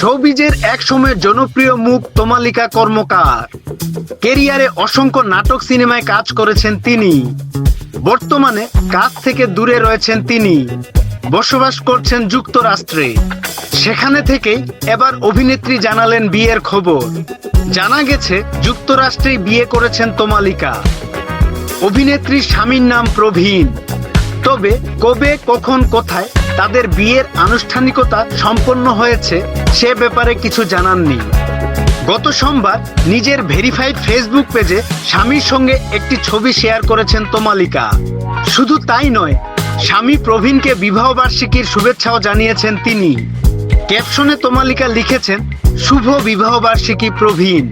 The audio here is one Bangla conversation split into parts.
শোবিজের এক সময়ের জনপ্রিয় মুখ তমালিকা কর্মকার। কেরিয়ারে অসংখ্য নাটক সিনেমায় কাজ করেছেন তিনি। বর্তমানে কাজ থেকে দূরে রয়েছেন তিনি। বসবাস করছেন যুক্তরাষ্ট্রে। সেখানে থেকেই এবার অভিনেত্রী জানালেন বিয়ের খবর। জানা গেছে, যুক্তরাষ্ট্রেই বিয়ে করেছেন তোমালিকা। অভিনেত্রী স্বামীর নাম প্রবীণ। তবে কবে, কখন, কোথায় তাদের বিয়ের আনুষ্ঠানিকতা সম্পন্ন হয়েছে, সে ব্যাপারে কিছু জানাননি গত সোমবার নিজের ভেরিফাইড ফেসবুক পেজে স্বামীর সঙ্গে একটি ছবি শেয়ার করেছেন তমালিকা। শুধু তাই নয়, স্বামী প্রবীণকে বিবাহ বার্ষিকীর শুভেচ্ছাও জানিয়েছেন তিনি। ক্যাপশনে তোমালিকা লিখেছেন, শুভ বিবাহ বার্ষিকী প্রবীণ।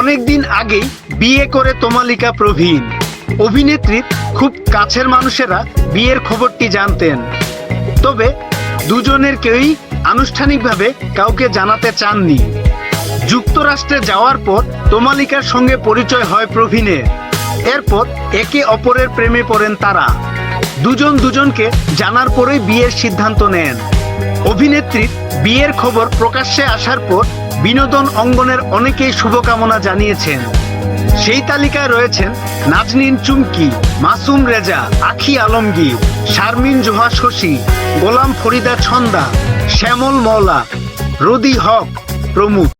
অনেকদিন আগেই বিয়ে করে তোমালিকা প্রবীণ। অভিনেত্রীর খুব কাছের মানুষেরা বিয়ের খবরটি জানতেন। তবে দুজনের কেউই আনুষ্ঠানিকভাবে কাউকে জানাতে চাননি। যুক্তরাষ্ট্রে যাওয়ার পর তোমালিকার সঙ্গে পরিচয় হয় প্রবীণের। এরপর একে অপরের প্রেমে পড়েন তারা। দুজন দুজনকে জানার পরেই বিয়ের সিদ্ধান্ত নেন। অভিনেত্রীর বিয়ের খবর প্রকাশ্যে আসার পর বিনোদন অঙ্গনের অনেকেই শুভকামনা জানিয়েছেন। সেই তালিকায় রয়েছেন নাজনীন চুমকি, মাসুম রেজা, আখি আলমগীর, শারমিন জোহা শশী, গোলাম ফরিদা ছন্দা, শ্যামল মওলা, রদি হক প্রমুখ।